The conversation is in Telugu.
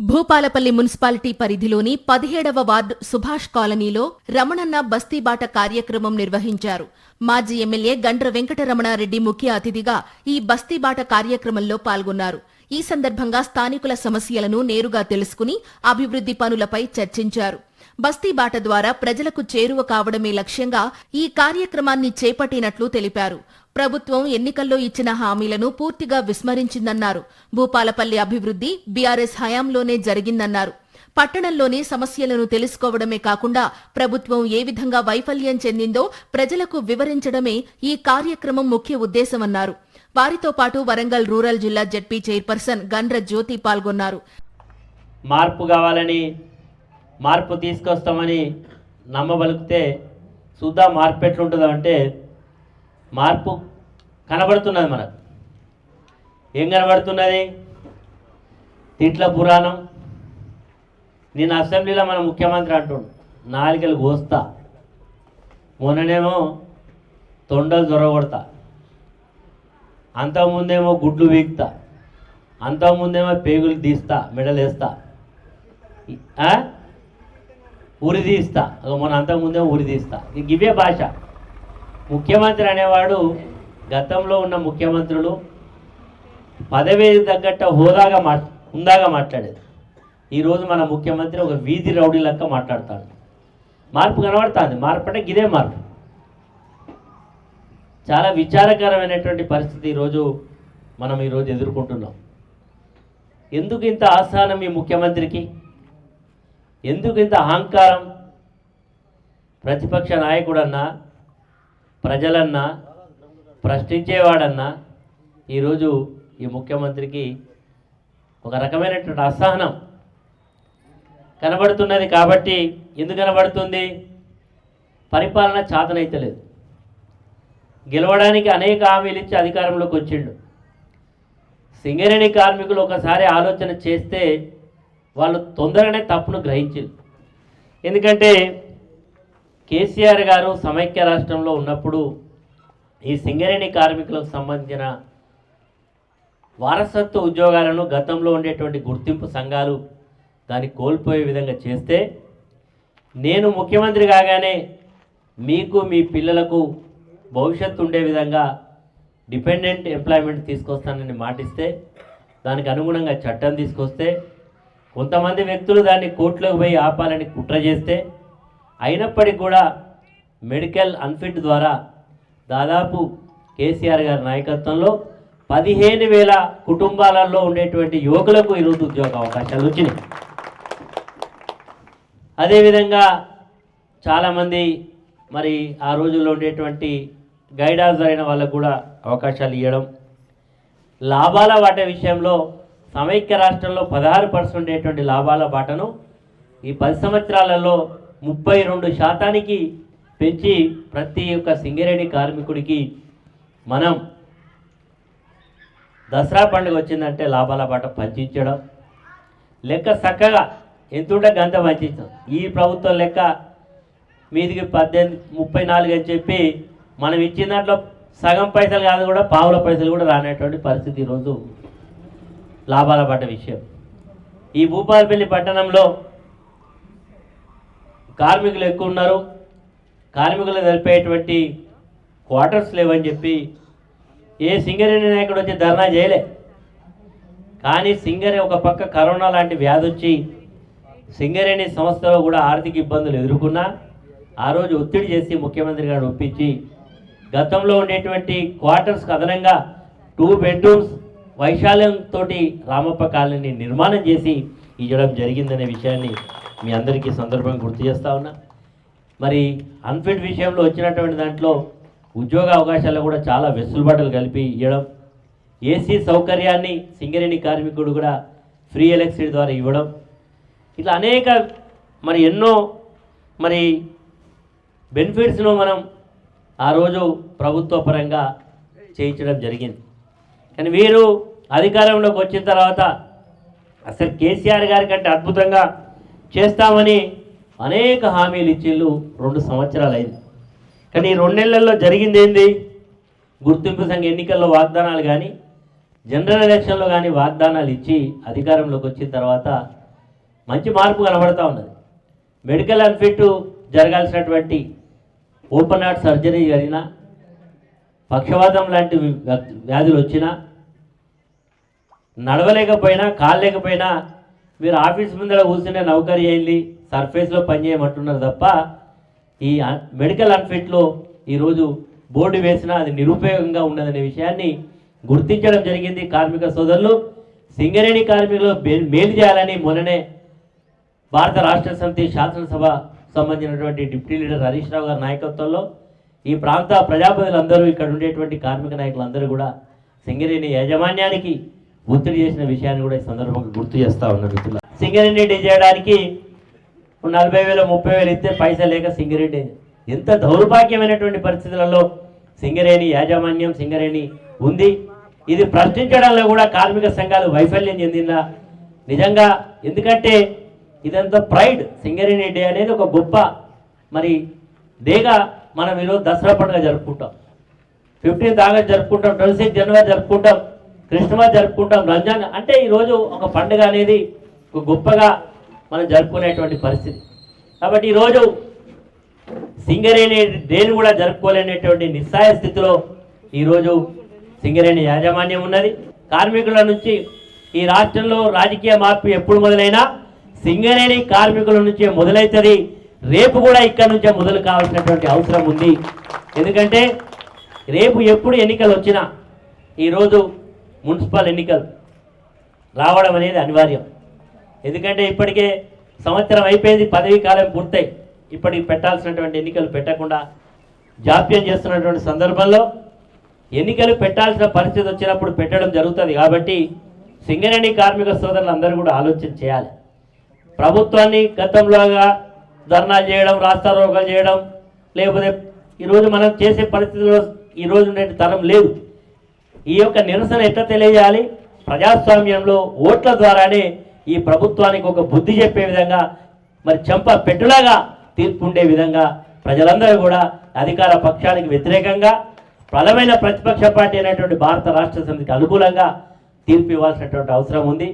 భూపాలపల్లి మున్సిపాలిటీ పరిధిలోని పదిహేడవ వార్డు సుభాష్ కాలనీలో రమణన్న బస్తీబాట కార్యక్రమం నిర్వహించారు. మాజీ ఎమ్మెల్యే గండ్ర వెంకటరమణారెడ్డి ముఖ్య అతిథిగా ఈ బస్తీబాట కార్యక్రమంలో పాల్గొన్నారు. ఈ సందర్భంగా స్థానికుల సమస్యలను నేరుగా తెలుసుకుని అభివృద్ధి పనులపై చర్చించారు. బస్తీబాట ద్వారా ప్రజలకు చేరువ కావడమే లక్ష్యంగా ఈ కార్యక్రమాన్ని చేపట్టినట్లు తెలిపారు. ప్రభుత్వం ఎన్నికల్లో ఇచ్చిన హామీలను పూర్తిగా విస్మరించిందన్నారు. భూపాలపల్లి అభివృద్ధి బీఆర్ఎస్ హయాంలోనే జరిగిందన్నారు. పట్టణంలోని సమస్యలను తెలుసుకోవడమే కాకుండా ప్రభుత్వం ఏ విధంగా వైఫల్యం చెందిందో ప్రజలకు వివరించడమే ఈ కార్యక్రమం ముఖ్య ఉద్దేశమన్నారు. వారితో పాటు వరంగల్ రూరల్ జిల్లా జడ్పీ చైర్పర్సన్ గండ్ర జ్యోతి పాల్గొన్నారు. మార్పు కావాలని మార్పు తీసుకొస్తామని నమ్మబలికితే చూద్దాం మార్పు ఎట్లుంటుందో అంటే మార్పు కనబడుతున్నది మనకు. ఏం కనబడుతున్నది? తిట్ల పురాణం. నేను అసెంబ్లీలో మన ముఖ్యమంత్రి అంటుండు నాలుగలు కోస్తా మొన్ననేమో తొండలు దొరగొడతా అంతకుముందేమో గుడ్లు వీక్తా అంతకుముందేమో పేగులు తీస్తా మెడలేస్తా ఉరి తీస్తా మొన్న అంతకుముందేమో ఉరి తీస్తా. ఇవే భాష. ముఖ్యమంత్రి అనేవాడు గతంలో ఉన్న ముఖ్యమంత్రులు పదవి తగ్గట్టు హోదాగా మా హుందాగా మాట్లాడేది. ఈరోజు మన ముఖ్యమంత్రి ఒక వీధి రౌడీ లెక్క మాట్లాడతాడు. మార్పు కనబడుతుంది. మార్పు అంటే ఇదే మార్పు. చాలా విచారకరమైనటువంటి పరిస్థితి ఈరోజు మనం ఈరోజు ఎదుర్కొంటున్నాం. ఎందుకు ఇంత ఆస్థానం ఈ ముఖ్యమంత్రికి? ఎందుకు ఇంత అహంకారం? ప్రతిపక్ష నాయకుడన్నా ప్రజలన్నా ప్రశ్నించేవాడన్నా ఈరోజు ఈ ముఖ్యమంత్రికి ఒక రకమైనటువంటి అసహనం కనబడుతున్నది కాబట్టి ఎందుకు కనబడుతుంది? పరిపాలన చాతనైతలేదు. గెలవడానికి అనేక హామీలు ఇచ్చి అధికారంలోకి వచ్చిండు. సింగరేణి కార్మికులు ఒకసారి ఆలోచన చేస్తే వాళ్ళు తొందరగానే తప్పును గ్రహించారు ఎందుకంటే కేసీఆర్ గారు సమైక్య రాష్ట్రంలో ఉన్నప్పుడు ఈ సింగరేణి కార్మికులకు సంబంధించిన వారసత్వ ఉద్యోగాలను గతంలో ఉండేటువంటి గుర్తింపు సంఘాలు దాన్ని కోల్పోయే విధంగా చేస్తే నేను ముఖ్యమంత్రి కాగానే మీకు మీ పిల్లలకు భవిష్యత్తు ఉండే విధంగా డిపెండెంట్ ఎంప్లాయ్మెంట్ తీసుకొస్తానని మాటిస్తే దానికి అనుగుణంగా చట్టం తీసుకొస్తే కొంతమంది వ్యక్తులు దాన్ని కోర్టులోకి పోయి ఆపాలని కుట్ర చేస్తే అయినప్పటికీ కూడా మెడికల్ అన్ఫిట్ ద్వారా దాదాపు కేసీఆర్ గారి నాయకత్వంలో పదిహేను వేల కుటుంబాలలో ఉండేటువంటి యువకులకు ఈరోజు ఉద్యోగ అవకాశాలు వచ్చినాయి. అదేవిధంగా చాలామంది మరి ఆ రోజుల్లో ఉండేటువంటి గైడాన్స్ అయిన వాళ్ళకు కూడా అవకాశాలు ఇవ్వడం లాభాల వాట విషయంలో సమైక్య రాష్ట్రంలో పదహారు పర్సెంట్ ఉండేటువంటి లాభాల బాటను ఈ పది సంవత్సరాలలో ముప్పై రెండు శాతానికి పెంచి ప్రతి ఒక్క సింగరేణి కార్మికుడికి మనం దసరా పండుగ వచ్చిందంటే లాభాల బాట పంచించడం లెక్క చక్కగా ఎంతుంటే గంత పంచడం ఈ ప్రభుత్వం లెక్క మీదికి పద్దెనిమిది ముప్పై నాలుగు అని చెప్పి మనం ఇచ్చిన దాంట్లో సగం పైసలు కాదు కూడా పావుల పైసలు కూడా రానటువంటి పరిస్థితి ఈరోజు లాభాల పడ్డ విషయం. ఈ భూపాలపల్లి పట్టణంలో కార్మికులు ఎక్కువ ఉన్నారు. కార్మికులు తెలిపేటువంటి క్వార్టర్స్ లేవని చెప్పి ఏ సింగరేణి నాయకుడు వచ్చి ధర్నా చేయలే. కానీ సింగరే ఒక పక్క కరోనా లాంటి వ్యాధి వచ్చి సింగరేణి సంస్థలో కూడా ఆర్థిక ఇబ్బందులు ఎదుర్కొన్నా ఆ రోజు ఒత్తిడి చేసి ముఖ్యమంత్రి గారు ఒప్పించి గతంలో ఉండేటువంటి క్వార్టర్స్కి అదనంగా టూ బెడ్రూమ్స్ వైశాల్యంతో రామప్ప కాలనీ నిర్మాణం చేసి ఇవ్వడం జరిగిందనే విషయాన్ని మీ అందరికీ సందర్భంగా గుర్తు చేస్తూ ఉన్నా. మరి అన్ఫిట్ విషయంలో వచ్చినటువంటి దాంట్లో ఉద్యోగ అవకాశాలు కూడా చాలా వెసులుబాటులు కలిపి ఇవ్వడం ఏసీ సౌకర్యాన్ని సింగరేణి కార్మికుడు కూడా ఫ్రీ ఎలక్ట్రిసిటీ ద్వారా ఇవ్వడం ఇట్లా అనేక మరి ఎన్నో మరి బెనిఫిట్స్ను మనం ఆ రోజు ప్రభుత్వ పరంగా చేయించడం జరిగింది. కానీ వీరు అధికారంలోకి వచ్చిన తర్వాత అసలు కేసీఆర్ గారి కంటే అద్భుతంగా చేస్తామని అనేక హామీలు ఇచ్చిళ్ళు రెండు సంవత్సరాలు అయింది. కానీ ఈ రెండేళ్ళలో జరిగింది ఏంది? గుర్తింపు సంఘ ఎన్నికల్లో వాగ్దానాలు కానీ జనరల్ ఎలక్షన్లో కానీ వాగ్దానాలు ఇచ్చి అధికారంలోకి వచ్చిన తర్వాత మంచి మార్పు కనబడతా ఉన్నది. మెడికల్ అన్ఫిట్ జరగాల్సినటువంటి ఓపెన్ హార్ట్ సర్జరీ జరిగినా పక్షవాతం లాంటి వ్యాధులు వచ్చినా నడవలేకపోయినా కాలేకపోయినా మీరు ఆఫీస్ ముందర కూర్చునే నౌకరీ అయింది సర్ఫేస్లో పనిచేయమంటున్నారు తప్ప ఈ మెడికల్ అన్ఫిట్లో ఈరోజు బోర్డు వేసినా అది నిరుపయోగంగా ఉన్నదనే విషయాన్ని గుర్తించడం జరిగింది కార్మిక సోదరులు. సింగరేణి కార్మికులు మేలు చేయాలని మొన్ననే భారత రాష్ట్ర సమితి శాసనసభ సంబంధించినటువంటి డిప్యూటీ లీడర్ హరీష్ రావు గారి నాయకత్వంలో ఈ ప్రాంత ప్రజాప్రతినిధులందరూ ఇక్కడ ఉండేటువంటి కార్మిక నాయకులందరూ కూడా సింగరేణి యాజమాన్యానికి ఒత్తిడి చేసిన విషయాన్ని కూడా ఈ సందర్భంగా గుర్తు చేస్తా ఉన్నారు మిత్రులు సింగరేణి చేయడానికి నలభై వేల ముప్పై వేలు ఇస్తే పైసా లేక సింగరేణి. ఎంత దౌర్భాగ్యమైనటువంటి పరిస్థితులలో సింగరేణి యాజమాన్యం సింగరేణి ఉంది. ఇది ప్రశ్నించడంలో కూడా కార్మిక సంఘాలు వైఫల్యం చెందిందా? నిజంగా ఎందుకంటే ఇదంతా ప్రైడ్ సింగరేణి డే అనేది ఒక గొప్ప మరి డేగా మనం ఈరోజు దసరా పండుగ జరుపుకుంటాం. ఫిఫ్టీన్త్ ఆగస్ట్ జరుపుకుంటాం ట్వంటీ సిక్స్ జనవరి జరుపుకుంటాం. క్రిస్మస్ జరుపుకుంటాం రంజాన్. అంటే ఈరోజు ఒక పండుగ అనేది ఒక గొప్పగా మనం జరుపుకునేటువంటి పరిస్థితి. కాబట్టి ఈరోజు సింగరేణి దేని కూడా జరుపుకోలేనటువంటి నిస్సాయ స్థితిలో ఈరోజు సింగరేణి యాజమాన్యం ఉన్నది. కార్మికుల నుంచి ఈ రాష్ట్రంలో రాజకీయ మార్పు ఎప్పుడు మొదలైనా సింగరేణి కార్మికుల నుంచే మొదలవుతుంది రేపు కూడా ఇక్కడ నుంచే మొదలు కావాల్సినటువంటి అవసరం ఉంది. ఎందుకంటే రేపు ఎప్పుడు ఎన్నికలు వచ్చినా ఈరోజు మున్సిపల్ ఎన్నికలు రావడం అనేది అనివార్యం. ఎందుకంటే ఇప్పటికే సంవత్సరం అయిపోయింది పదవీ కాలం పూర్తయి. ఇప్పటికి పెట్టాల్సినటువంటి ఎన్నికలు పెట్టకుండా జాప్యం చేస్తున్నటువంటి సందర్భంలో ఎన్నికలు పెట్టాల్సిన పరిస్థితి వచ్చినప్పుడు పెట్టడం జరుగుతుంది కాబట్టి సింగరేణి కార్మిక సోదరులు అందరూ కూడా ఆలోచన చేయాలి. ప్రభుత్వాన్ని గతంలోగా ధర్నాలు చేయడం రాస్తారోకాలు చేయడం లేకపోతే ఈరోజు మనం చేసే పరిస్థితిలో ఈరోజు ఉండే తరం లేదు. ఈ యొక్క నిరసన ఎట్లా తెలియజేయాలి? ప్రజాస్వామ్యంలో ఓట్ల ద్వారానే ఈ ప్రభుత్వానికి ఒక బుద్ధి చెప్పే విధంగా మరి చెంప పెట్టులాగా తీర్పు ఉండే విధంగా ప్రజలందరూ కూడా అధికార పక్షానికి వ్యతిరేకంగా బలమైన ప్రతిపక్ష పార్టీ అయినటువంటి భారత రాష్ట్ర సమితికి అనుకూలంగా తీర్పు ఇవ్వాల్సినటువంటి అవసరం ఉంది.